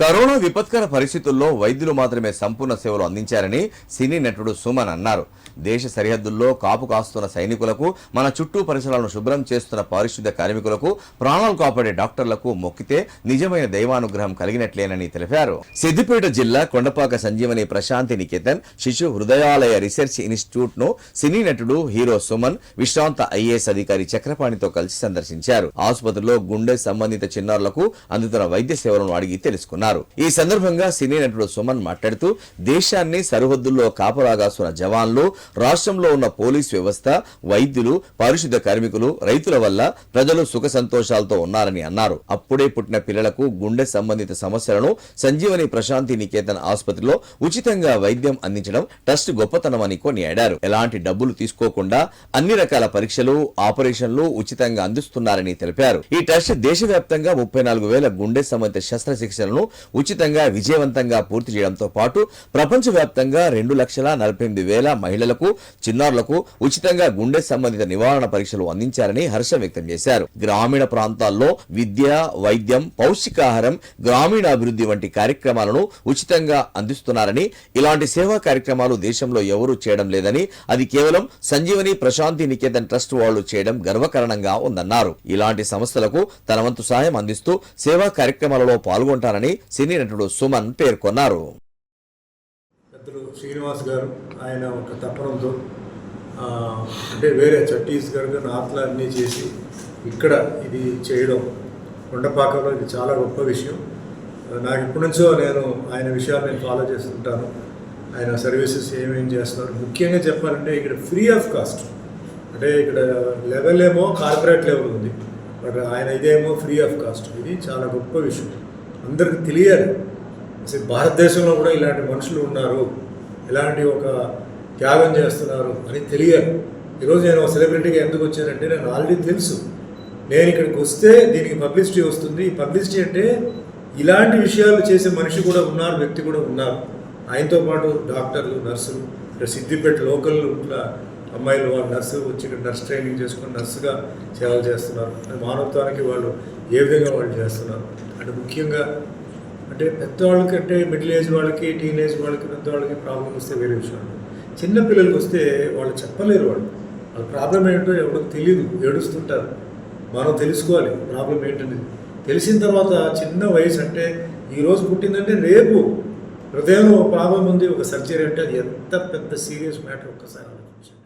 Corona విపత్కర పరిస్థితుల్లో వైద్యులు మాత్రమే సంపూర్ణ సేవలు అందించారని సినీ నటుడు సుమన్ అన్నారు. దేశ సరిహద్దుల్లో కాపు కాస్తున్న సైనికులకు మన చుట్టూ పరిసరాలను శుభ్రం చేస్తున్న పారిశుద్ధ్య కార్మికులకు ప్రాణాలు కాపాడే డాక్టర్లకు మొక్కితే నిజమైన దైవానుగ్రహం కలిగినట్లేనని తెలిపారు. సిద్దిపేట జిల్లా కొండపాక సంజీవని ప్రశాంతి నికేతన్ శిశు హృదయాలయ రీసెర్చ్ ఇన్స్టిట్యూట్ను సినీ నటుడు హీరో సుమన్ విశ్రాంత ఐఏఎస్ అధికారి చక్రపాణితో కలిసి సందర్శించారు. ఆసుపత్రిలో గుండె సంబంధిత చిన్నారులకు అందుతున్న వైద్య సేవలను అడిగి తెలుసుకున్నారు. ఈ సందర్భంగా సినీ నటుడు సుమన్ మాట్లాడుతూ దేశాన్ని సరిహద్దుల్లో కాపలాగాస్తున్న జవాన్లు రాష్ట్రంలో ఉన్న పోలీస్ వ్యవస్థ వైద్యులు పారిశుద్ధ కార్మికులు రైతుల వల్ల ప్రజలు సుఖ సంతోషాలతో ఉన్నారని అన్నారు. అప్పుడే పుట్టిన పిల్లలకు గుండె సంబంధిత సమస్యలను సంజీవని ప్రశాంతి నికేతన్ ఆసుపత్రిలో ఉచితంగా వైద్యం అందించడం ట్రస్ట్ గొప్పతనమని కొనియాడారు. ఎలాంటి డబ్బులు తీసుకోకుండా అన్ని రకాల పరీక్షలు ఆపరేషన్లు ఉచితంగా అందిస్తున్నారని తెలిపారు. ఈ ట్రస్ట్ దేశవ్యాప్తంగా ముప్పై నాలుగు వేల గుండె సంబంధిత శస్త్రచికిత్సలను ఉచితంగా విజయవంతంగా పూర్తి చేయడంతో పాటు ప్రపంచవ్యాప్తంగా రెండు లక్షల నలభై ఎనిమిది వేల మహిళలకు చిన్నారులకు ఉచితంగా గుండె సంబంధిత నివారణ పరీక్షలు అందించారని హర్షం వ్యక్తం చేశారు. గ్రామీణ ప్రాంతాల్లో విద్య వైద్యం పౌష్టికాహారం గ్రామీణాభివృద్ధి వంటి కార్యక్రమాలను ఉచితంగా అందిస్తున్నారని ఇలాంటి సేవా కార్యక్రమాలు దేశంలో ఎవరూ చేయడం లేదని అది కేవలం సంజీవని ప్రశాంతి నికేతన్ ట్రస్ట్ వాళ్ళు చేయడం గర్వకారణంగా ఉందన్నారు. ఇలాంటి సంస్థలకు తన వంతు సహాయం అందిస్తూ సేవా కార్యక్రమాలలో పాల్గొంటారని సినీ నటుడు సుమన్ పేర్కొన్నారు. పెద్దలు శ్రీనివాస్ గారు ఆయన ఒక తపనంతో అంటే వేరే ఛత్తీస్గఢ్ నార్త్లో అన్నీ చేసి ఇక్కడ ఇది చేయడం కొండపాకంలో ఇది చాలా గొప్ప విషయం. నాకు ఇప్పటి నుంచో నేను ఆయన విషయాలు నేను ఫాలో చేస్తుంటాను. ఆయన సర్వీసెస్ ఏమేం చేస్తున్నారు? ముఖ్యంగా చెప్పాలంటే ఇక్కడ ఫ్రీ ఆఫ్ కాస్ట్ అంటే ఇక్కడ లెవెల్ ఏమో కార్పొరేట్ లెవెల్ ఉంది. బట్ ఆయన ఇదేమో ఫ్రీ ఆఫ్ కాస్ట్ ఇది చాలా గొప్ప విషయం. అందరికి తెలియాలి. అసలు భారతదేశంలో కూడా ఇలాంటి మనుషులు ఉన్నారు. ఇలాంటి ఒక త్యాగం చేస్తున్నారు అని తెలియాలి. ఈరోజు నేను ఒక సెలబ్రిటీగా ఎందుకు వచ్చానంటే నేను ఆల్రెడీ తెలుసు. నేను ఇక్కడికి వస్తే దీనికి పబ్లిసిటీ వస్తుంది. ఈ పబ్లిసిటీ అంటే ఇలాంటి విషయాలు చేసే మనిషి కూడా ఉన్నారు వ్యక్తి కూడా ఉన్నారు. ఆయనతో పాటు డాక్టర్లు నర్సులు ఇక్కడ సిద్దిపేట లోకల్ ఇట్లా అమ్మాయిలు వాళ్ళు నర్సు వచ్చి ఇక్కడ నర్స్ ట్రైనింగ్ చేసుకుని నర్సుగా సేవలు చేస్తున్నారు. మానవత్వానికి వాళ్ళు ఏ విధంగా వాళ్ళు చేస్తున్నారు? అంటే ముఖ్యంగా అంటే పెద్దవాళ్ళకి అంటే మిడిల్ ఏజ్ వాళ్ళకి టీనేజ్ వాళ్ళకి పెద్దవాళ్ళకి ప్రాబ్లం వస్తే వేరే విషయం. చిన్న పిల్లలకి వస్తే వాళ్ళు చెప్పలేరు వాళ్ళు. వాళ్ళ ప్రాబ్లం ఏంటో ఎవరికి తెలియదు ఏడుస్తుంటారు. మనం తెలుసుకోవాలి ప్రాబ్లం ఏంటనేది. తెలిసిన తర్వాత చిన్న వయసు అంటే ఈరోజు పుట్టిందంటే రేపు హృదయంలో ప్రాబ్లం ఉంది ఒక సర్జరీ అంటే అది ఎంత పెద్ద సీరియస్ మ్యాటర్ ఒక్కసారి ఆలోచించండి.